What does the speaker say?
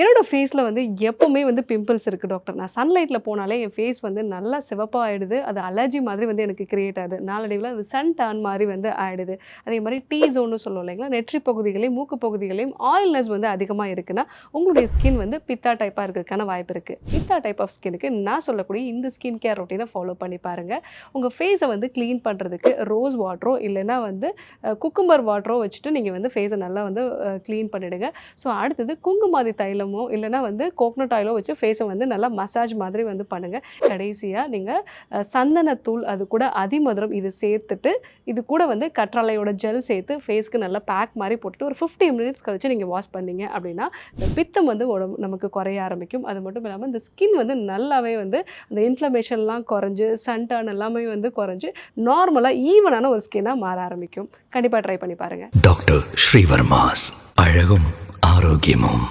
என்னோட ஃபேஸில் வந்து எப்போவுமே வந்து பிம்பிள்ஸ் இருக்குது டாக்டர் நான் சன்லைட்டில் போனாலே என் ஃபேஸ் வந்து நல்லா சிவப்பாக ஆகிடுது அது அலர்ஜி மாதிரி வந்து எனக்கு கிரியேட் ஆகுது. நாளடைவில் அது சன் டான் மாதிரி வந்து ஆயிடுது. அதே மாதிரி டீ ஜோன்னு சொல்லுவோம் இல்லைங்களா? நெற்றி பகுதிகளையும் மூக்கு பகுதிகளையும் ஆயில்னஸ் வந்து அதிகமாக இருக்குன்னா உங்களுடைய ஸ்கின் வந்து பித்தா டைப்பாக இருக்கிறதுக்கான வாய்ப்பு இருக்குது பித்தா டைப் ஆஃப் ஸ்கினுக்கு நான் சொல்லக்கூடிய இந்த ஸ்கின் கேர் ரொட்டீனை ஃபாலோ பண்ணி பாருங்கள் உங்கள் ஃபேஸை வந்து க்ளீன் பண்ணுறதுக்கு ரோஸ் வாட்டரோ இல்லைன்னா வந்து குக்கும்பர் வாட்டரோ வச்சுட்டு நீங்கள் வந்து ஃபேஸை நல்லா வந்து க்ளீன் பண்ணிவிடுங்க ஸோ அடுத்தது குங்குமாதி தைலமோ இல்லைன்னா வந்து கோக்னட் ஆயிலோ வச்சு ஃபேஸை வந்து நல்லா மசாஜ் மாதிரி வந்து பண்ணுங்கள் கடைசியாக நீங்கள் சந்தனத்தூள் அது கூட அதிமதுரம் இது சேர்த்துட்டு இது கூட வந்து கற்றாழையோட ஜெல் சேர்த்து ஃபேஸ்க்கு நல்லா பேக் மாதிரி போட்டுட்டு ஒரு ஃபிஃப்டி மினிட்ஸ் கழிச்சு நீங்கள் வாஷ் பண்ணீங்க அப்படின்னா இந்த பித்தம் வந்து உடம்பு நமக்கு குறைய ஆரம்பிக்கும். அது மட்டும் இல்லாமல் இந்த ஸ்கின் வந்து நல்லாவே வந்து அந்த இன்ஃப்ளமேஷன்லாம் குறைஞ்சு சன்டான் எல்லாமே வந்து குறைஞ்சு நார்மலாக ஈவனான ஒரு ஸ்கின்னாக மாற ஆரம்பிக்கும். கண்டிப்பாக ட்ரை பண்ணி பாருங்கள் டாக்டர் ஸ்ரீவர்மாஸ் அழகும் ஆரோக்கியமும்.